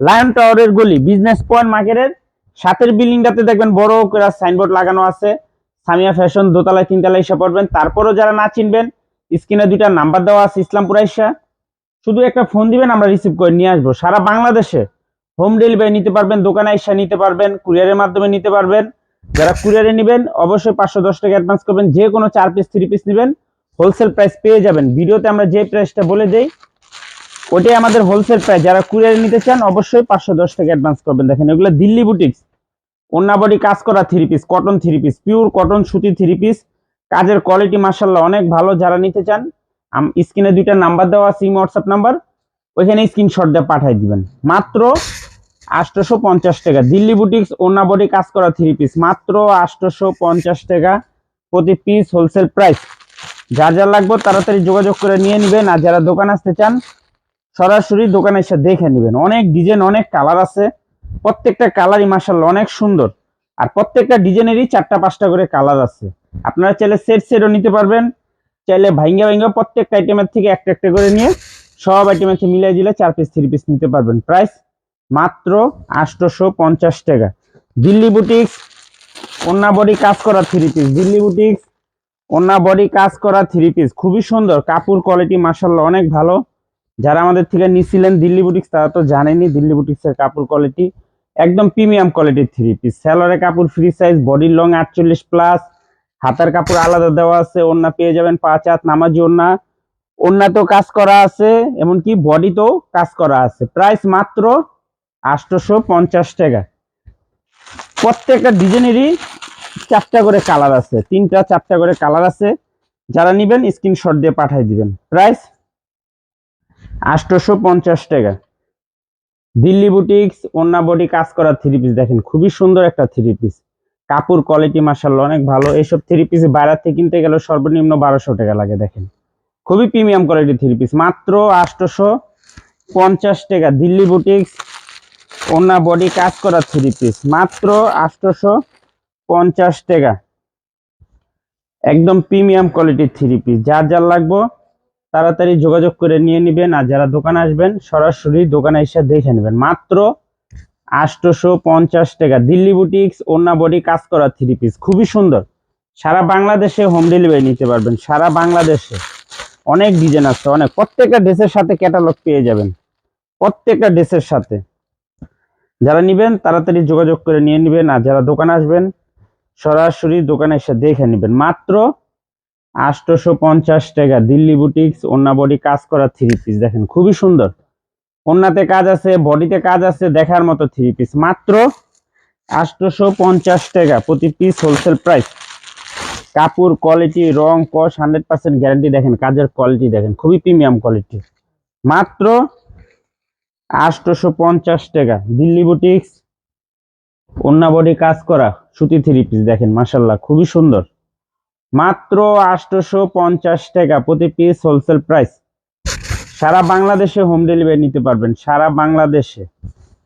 Lion টাওয়ারের গলি business point মার্কেটের সাতের বিল্ডিংটাতে দেখবেন বড় করে সাইনবোর্ড লাগানো আছে। সামিয়া ফ্যাশন দোতলায়, তিনতলায় এসে পড়বেন। তারপরও যারা না চিনবেন, স্ক্রিনে দুইটা নাম্বার দেওয়া আছে ইসলামপুর আইসা। শুধু একটা ফোন দিবেন, আমরা রিসিভ করে নিয়ে আসব। সারা বাংলাদেশে হোম ডেলিভারি নিতে পারবেন, দোকানে এসে নিতে পারবেন কুরিয়ারের মাধ্যমে নিতে পারবেন। যারা কুরিয়ারে নেবেন, অবশ্যই পাঁচশো দশ টাকা অ্যাডভান্স করবেন। যে কোনো চার পিস থ্রি পিস নেবেন। হোলসেল প্রাইস পেয়ে যাবেন। ভিডিওতে আমরা যে প্রাইসটা বলে দেই ওটাই আমাদের হোলসেল প্রাইস যারা কুরিয়ারে নিতে চান, অবশ্যই পাঁচশো দশ টাকা অ্যাডভান্স করবেন। দেখেন, এগুলো দিল্লি বুটিক্স বডি কাজ করা three piece cotton three piece pure cotton সুতি থ্রি পিস কাজের কোয়ালিটি মার্শাল্লাহ অনেক ভালো, যারা নিতে চান স্ক্রিনে দুইটা নাম্বার দেওয়া সিম হোয়াটসঅ্যাপ নাম্বার ওইখানে স্ক্রিনশট দিয়ে পাঠিয়ে দিবেন। মাত্র আটশোশো পঞ্চাশ টাকা। দিল্লি বুটিক্স বডি কাজ করা থ্রি পিস মাত্র আটশোশো পঞ্চাশ টাকা প্রতি পিস হোলসেল প্রাইস যার যার লাগবে, তাড়াতাড়ি যোগাযোগ করে নিয়ে নেবেন। আর যারা দোকান আসতে চান সরাসরি দোকানে এসে দেখে নেবেন। অনেক ডিজাইন অনেক কালার আছে। প্রত্যেকটা কালারই মার্শাল অনেক সুন্দর। আর প্রত্যেকটা ডিজাইনেরই চারটা, পাঁচটা করে কালার আছে। আপনারা চাইলে সেট সেটও নিতে পারবেন। চাইলে ভাইঙ্গা ভাইঙ্গা প্রত্যেকটা আইটেমের থেকে একটা একটা করে নিয়ে সব আইটেমের থেকে মিলিয়ে দিলে চার পিস থ্রি পিস নিতে পারবেন। প্রাইস মাত্র আটশোশো পঞ্চাশ টাকা। দিল্লি বুটিক্স অন্যা বডি কাজ করা থ্রি পিস দিল্লি বুটিক্স অন্যা বডি কাজ করা থ্রি পিস খুবই সুন্দর। কাপড় কোয়ালিটি মার্শাল্লাহ অনেক ভালো। যারা আমাদের থেকে নিছিলেন দিল্লি বুটিক্স, তারা তো জানেনি দিল্লি বুটিক্সের কাপড় কোয়ালিটি একদম প্রিমিয়াম কোয়ালিটির থ্রি পিস স্যালোয়ারের কাপড় ফ্রি সাইজ বডির লং আটচল্লিশ প্লাস হাতার কাপড় আলাদা দেওয়া আছে ওন্না পেয়ে যাবেন পাঁচ হাত, নামাজি ওন্না ওন্নাতেও কাজ করা আছে, এমনকি বডিতেও কাজ করা আছে। প্রাইস মাত্র আটশোশো পঞ্চাশ টাকা। প্রত্যেকটা ডিজাইনেরই চারটা করে কালার আছে, তিনটা চারটা করে কালার আছে। যারা নিবেন স্ক্রিনশট দিয়ে পাঠিয়ে দিবেন। প্রাইস আটশোশো পঞ্চাশ টাকা। দিল্লি বুটিক্স ওন্না বডি কাজ করা থ্রি পিস দেখেন, খুবই সুন্দর একটা থ্রি পিস কাপড় কোয়ালিটি মার্শাল্লাহ অনেক ভালো। এইসব থ্রি পিস থেকে কিনতে গেলে সর্বনিম্ন বারোশো টাকা লাগে, দেখেন। খুবই প্রিমিয়াম কোয়ালিটি থ্রি পিস মাত্র আটশোশো পঞ্চাশ টাকা। দিল্লি বুটিক্স ওন্না বডি কাজ করা থ্রি পিস মাত্র আটশোশো পঞ্চাশ টাকা। একদম প্রিমিয়াম কোয়ালিটির থ্রি পিস যার যার লাগবো তাড়াতাড়ি যোগাযোগ করে নিয়ে নেবেন আর যারা দোকানে আসবেন, সরাসরি দোকানে এসে দেখে নেবেন। মাত্র আটশোশো পঞ্চাশ টাকা। দিল্লি বুটিক্স ওন্না বডি কাজ করা থ্রি পিস খুবই সুন্দর। সারা বাংলাদেশে হোম ডেলিভারি নিতে পারবেন। সারা বাংলাদেশে। অনেক ডিজাইন আছে, অনেক। প্রত্যেকটা ড্রেসের সাথে ক্যাটালগ পেয়ে যাবেন। প্রত্যেকটা ড্রেসের সাথে। যারা নিবেন, তাড়াতাড়ি যোগাযোগ করে নিয়ে নেবেন। আর যারা দোকানে আসবেন, সরাসরি দোকানে এসে দেখে নেবেন। মাত্র আটশোশো পঞ্চাশ টাকা। দিল্লি বুটিক্স ওন্না বডি কাজ করা থ্রি পিস দেখেন, খুবই সুন্দর। ওন্নাতে কাজ আছে বডিতে কাজ আছে, দেখার মতো থ্রি পিস মাত্র আটশোশো পঞ্চাশ টাকা প্রতি পিস হোলসেল প্রাইস কাপড় কোয়ালিটি রং কস হান্ড্রেড পার্সেন্ট গ্যারান্টি দেখেন, কাজের কোয়ালিটি দেখেন, খুবই প্রিমিয়াম কোয়ালিটি মাত্র আটশোশো পঞ্চাশ টাকা। দিল্লি বুটিক্স ওন্না বডি কাজ করা সুতি থ্রি পিস দেখেন মাসাল্লাহ খুবই সুন্দর। মাত্র আটশোশো পঞ্চাশ টাকা প্রতি পিস হোলসেল প্রাইস সারা বাংলাদেশে হোম ডেলিভারি নিতে পারবেন, সারা বাংলাদেশে।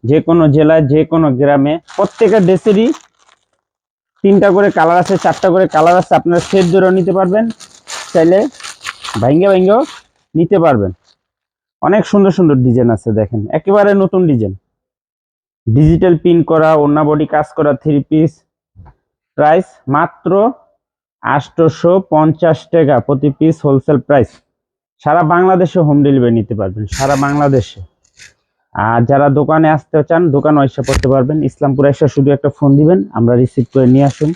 যে কোনো জেলায়, যে কোনো গ্রামে। প্রত্যেকের ড্রেসেরই তিনটা করে কালার আছে, চারটা করে কালার আছে, আপনারা সেট ধরেও নিতে পারবেন। চাইলে ভাঙ্গে ভাঙ্গেও নিতে পারবেন। অনেক সুন্দর সুন্দর ডিজাইন আছে, দেখেন। একেবারে নতুন ডিজাইন ডিজিটাল পিন করা ওন্না বডি কাজ করা থ্রি পিস প্রাইস মাত্র আটশোশো পঞ্চাশ টাকা প্রতি পিস হোলসেল প্রাইস সারা বাংলাদেশে হোম ডেলিভারি নিতে পারবেন, সারা বাংলাদেশে। আর যারা দোকানে আসতে চান, দোকানে এসে করতে পারবেন। ইসলামপুর এসে শুধু একটা ফোন দিবেন, আমরা রিসিভ করে নিয়ে আসুন।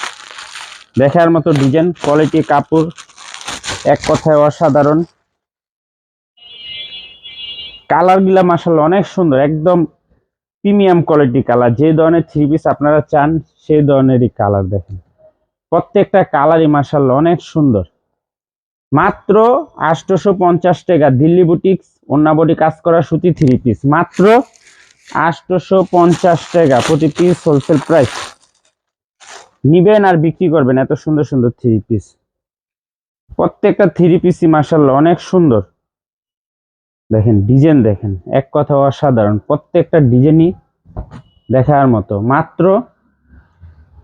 দেখার মতো ডিজাইন কোয়ালিটি কাপড়, এক কথায় অসাধারণ। কালারগুলা মাসাল্লাহ অনেক সুন্দর, একদম প্রিমিয়াম কোয়ালিটি কালার। যে ধরনের থ্রি পিস আপনারা চান, সেই ধরনেরই কালার দেখেন। প্রত্যেকটা কালারই মার্শাল্লাহ অনেক সুন্দর। মাত্র আটশোশো পঞ্চাশ টাকা দিল্লি বুটিক্স অন্যাবডি কাজ করা সুতি থ্রি পিস মাত্র আটশোশো পঞ্চাশ টাকা প্রতি পিস হোলসেল প্রাইস নিবেন আর বিক্রি করবেন এত সুন্দর সুন্দর থ্রি পিস প্রত্যেকটা থ্রি পিসই মাসাল্লাহ অনেক সুন্দর। দেখেন ডিজাইন দেখেন, এক কথা অসাধারণ। প্রত্যেকটা ডিজাইনই দেখার মতো। মাত্র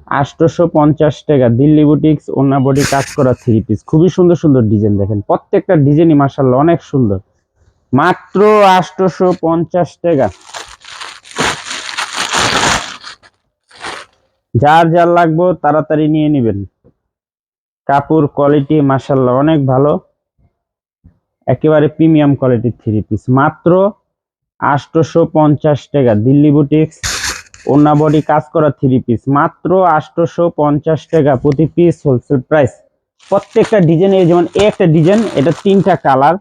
আটশোশো পঞ্চাশ টাকা। দিল্লি বুটিক্স, ওনা বডি কাজ করা থ্রি পিস খুবই সুন্দর সুন্দর ডিজাইন দেখেন। প্রত্যেকটা ডিজাইনই মাসাল্লাহ অনেক সুন্দর। মাত্র আটশোশো পঞ্চাশ টাকা। যার যার লাগবে তাড়াতাড়ি নিয়ে নেবেন। কাপড় কোয়ালিটি মাসাল্লাহ অনেক ভালো। একেবারে প্রিমিয়াম কোয়ালিটির থ্রি পিস মাত্র আটশোশো পঞ্চাশ টাকা। দিল্লি বুটিক্স ওনা বডি কাজ করা থ্রি পিস মাত্র আটশোশো পঞ্চাশ টাকা প্রতি পিস হোলসেল প্রাইস প্রত্যেকটা ডিজাইন এই যেমন একটা ডিজাইন এটা তিনটা কালার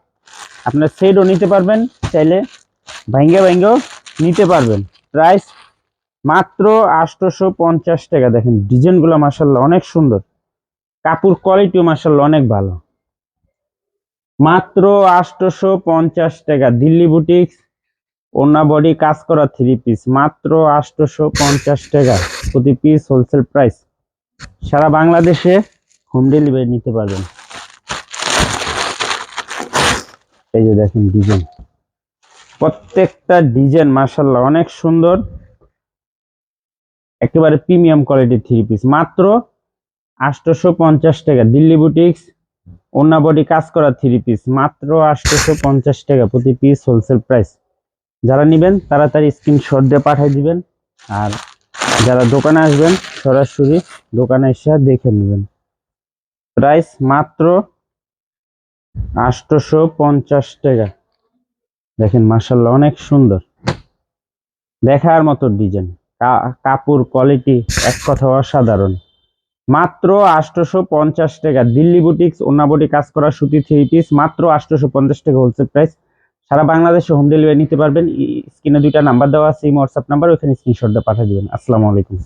আপনার সেটও নিতে পারবেন, চাইলে ভাঙ্গে ভাঙ্গেও নিতে পারবেন। প্রাইস মাত্র আটশোশো পঞ্চাশ টাকা। দেখেন ডিজাইনগুলো মাসাল্লাহ অনেক সুন্দর। কাপড় কোয়ালিটিও মাসাল্লাহ অনেক ভালো। মাত্র আটশোশো পঞ্চাশ টাকা। দিল্লি বুটিক্স ওনা বডি কাজ করা থ্রি পিস মাত্র আটশোশো পঞ্চাশ টাকা। প্রতি পিস হোলসেল প্রাইস সারা বাংলাদেশে হোম ডেলিভারি নিতে পারবেন। এই যে দেখেন ডিজাইন প্রত্যেকটা ডিজাইন মাসাল্লাহ অনেক সুন্দর। একেবারে প্রিমিয়াম কোয়ালিটির থ্রি পিস মাত্র আটশোশো পঞ্চাশ টাকা। দিল্লি বুটিক্স ওনা বডি কাজ করা থ্রি পিস মাত্র আটশোশো পঞ্চাশ টাকা প্রতি পিস হোলসেল প্রাইস যারা নেবেন তাড়াতাড়ি স্ক্রিনশট দিয়ে পাঠিয়ে দিবেন। আর যারা দোকানে আসবেন, সরাসরি দোকানে এসে দেখে নেবেন। প্রাইস মাত্র আটশোশো পঞ্চাশ টাকা। দেখেন মার্শাল্লাহ অনেক সুন্দর। দেখার মতো ডিজাইন কাপড় কোয়ালিটি এক কথা অসাধারণ। মাত্র আটশোশো পঞ্চাশ টাকা। দিল্লি বুটিক্স ওনাবটি কাজ করা সুতি থ্রি পিস মাত্র আটশোশো পঞ্চাশ টাকা হোলসেল প্রাইস সারা বাংলাদেশে হোম ডেলিভারি নিতে পারবেন। স্ক্রিনে দুইটা নাম্বার দেওয়া আছে, এই হোয়াটসঅ্যাপ নাম্বার ওখানে স্ক্রিনশট দিয়ে পাঠিয়ে দেবেন। আসসালামু আলাইকুম।